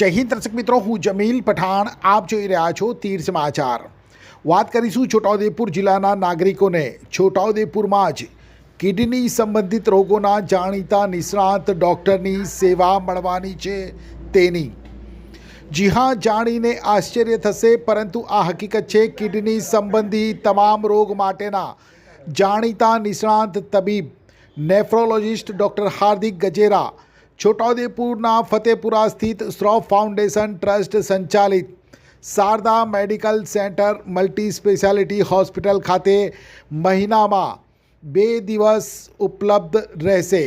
જય હિન્દ દર્શક મિત્રો, હું જમીલ પઠાણ, આપ જોઈ રહ્યા છો તીર સમાચાર. વાત કરીશું છોટાઉદેપુર જિલ્લાના નાગરિકોને. છોટાઉદેપુરમાં જ કિડની સંબંધિત રોગોના જાણીતા નિષ્ણાત ડૉક્ટરની સેવા મળવાની છે તેની. જી હા, જાણીને આશ્ચર્ય થશે, પરંતુ આ હકીકત છે, કિડની સંબંધી તમામ રોગ માટેના જાણીતા નિષ્ણાત તબીબ, નેફ્રોલોજિસ્ટ ડૉક્ટર હાર્દિક ગજેરા છોટાઉદેપુરના ફતેપુરા સ્થિત શ્રોફ ફાઉન્ડેશન ટ્રસ્ટ સંચાલિત Sharda medical centre multi speciality hospital ખાતે મહિનામાં બે દિવસ ઉપલબ્ધ રહેશે.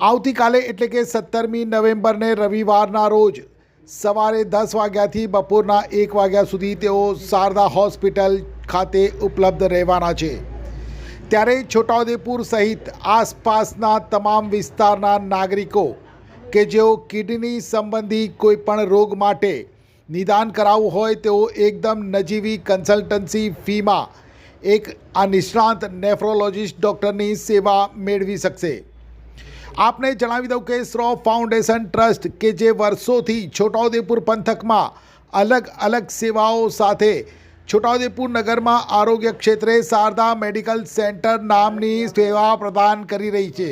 આવતીકાલે એટલે કે સત્તરમી નવેમ્બરને રવિવારના રોજ સવારે દસ વાગ્યાથી બપોરના એક વાગ્યા સુધી તેઓ શારદા હોસ્પિટલ ખાતે ઉપલબ્ધ રહેવાના છે. ત્યારે છોટાઉદેપુર સહિત આસપાસના તમામ વિસ્તારના નાગરિકો કે જેઓ કિડની સંબંધી કોઈપણ રોગ માટે નિદાન કરાવવું હોય તેઓ એકદમ નજીવી કન્સલ્ટન્સી ફીમાં એક આ નિષ્ણાંત નેફ્રોલોજિસ્ટ ડૉક્ટરની સેવા મેળવી શકશે. આપને જણાવી દઉં કે સ્રો ફાઉન્ડેશન ટ્રસ્ટ કે જે વર્ષોથી છોટાઉદેપુર પંથકમાં અલગ અલગ સેવાઓ સાથે છોટાઉદેપુર નગરમાં આરોગ્ય ક્ષેત્રે શારદા મેડિકલ સેન્ટર નામની સેવા પ્રદાન કરી રહી છે.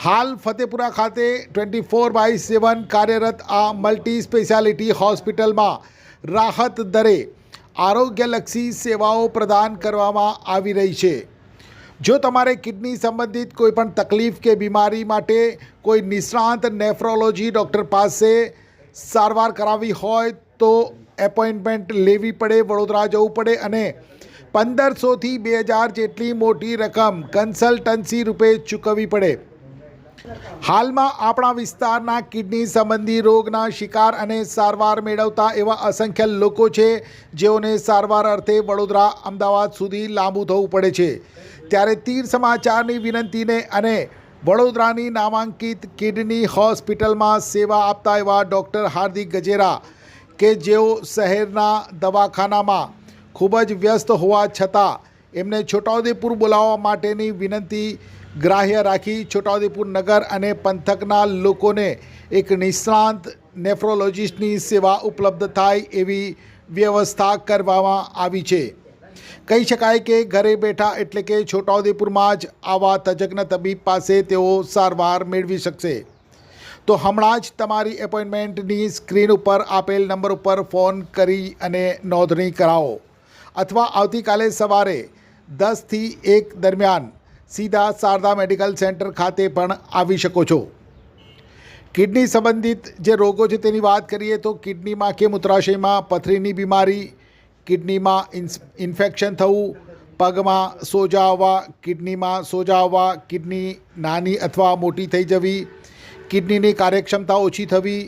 હાલ ફતેપુરા ખાતે ટ્વેન્ટી ફોર બાય સેવન કાર્યરત આ મલ્ટી સ્પેશિયાલિટી હોસ્પિટલમાં રાહત દરે આરોગ્યલક્ષી સેવાઓ પ્રદાન કરવામાં આવી રહી છે. જો તમારે કિડની સંબંધિત કોઈપણ તકલીફ કે બીમારી માટે કોઈ નિષ્ણાંત નેફ્રોલોજી ડૉક્ટર પાસે સારવાર કરાવવી હોય તો એપોઇન્ટમેન્ટ લેવી પડે, વડોદરા જવું પડે અને પંદરસોથી બે હજાર જેટલી મોટી રકમ કન્સલ્ટન્સી રૂપે ચૂકવવી પડે. હાલમાં આપણા વિસ્તારના કિડની સંબંધી રોગના શિકાર અને સારવાર મેળવતા એવા અસંખ્ય લોકો છે, જેઓને સારવાર અર્થે વડોદરા અમદાવાદ સુધી લાંબુ થવું પડે છે. ત્યારે તીર સમાચારની વિનંતીને અને વડોદરાની નામાંકિત કિડની હોસ્પિટલમાં સેવા આપતા એવા ડૉક્ટર હાર્દિક ગજેરા કે જેઓ શહેરના દવાખાનામાં ખૂબ જ વ્યસ્ત હોવા છતાં એમને છોટાઉદેપુર બોલાવવા માટેની વિનંતી ગ્રાહ્ય રાખી છોટાઉદેપુર નગર અને પંથકના લોકોને એક નિષ્ણાંત નેફ્રોલોજિસ્ટની સેવા ઉપલબ્ધ થાય એવી વ્યવસ્થા કરવામાં આવી છે. કહી શકાય કે ઘરે બેઠા એટલે કે છોટાઉદેપુરમાં જ આવા તજજ્ઞ તબીબ પાસે તેઓ સારવાર મેળવી શકશે. તો હમણાં જ તમારી એપોઇન્ટમેન્ટની સ્ક્રીન ઉપર આપેલ નંબર ઉપર ફોન કરી અને નોંધણી કરાવો. અથવા આવતીકાલે સવારે દસથી એક દરમિયાન સીધા શારદા મેડિકલ સેન્ટર ખાતે પણ આવી શકો છો. કિડની સંબંધિત જે રોગો છે તેની વાત કરીએ તો કિડનીમાં કે મૂત્રાશયમાં પથરીની બીમારી, કિડનીમાં ઇન્ફેક્શન થવું, પગમાં સોજા આવવા, કિડનીમાં સોજા આવવા, કિડની નાની અથવા મોટી થઈ જવી કિડનીની કાર્યક્ષમતા ઓછી થવી,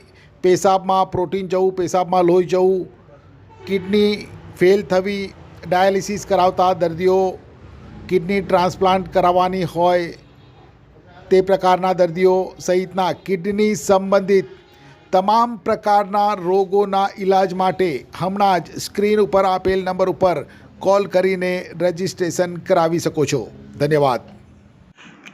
પેશાબમાં પ્રોટીન જવું, પેશાબમાં લોહી જવું, કિડની ફેલ થવી, ડાયાલિસિસ કરાવતા દર્દીઓ કિડની ટ્રાન્સપ્લાન્ટ કરાવવાની હોય, તે પ્રકારના દર્દીઓ સહિતના કિડની સંબંધિત તમામ પ્રકારના રોગોના ઈલાજ માટે હમણાં જ સ્ક્રીન ઉપર આપેલ નંબર ઉપર કોલ કરીને રજિસ્ટ્રેશન કરાવી શકો છો. ધન્યવાદ.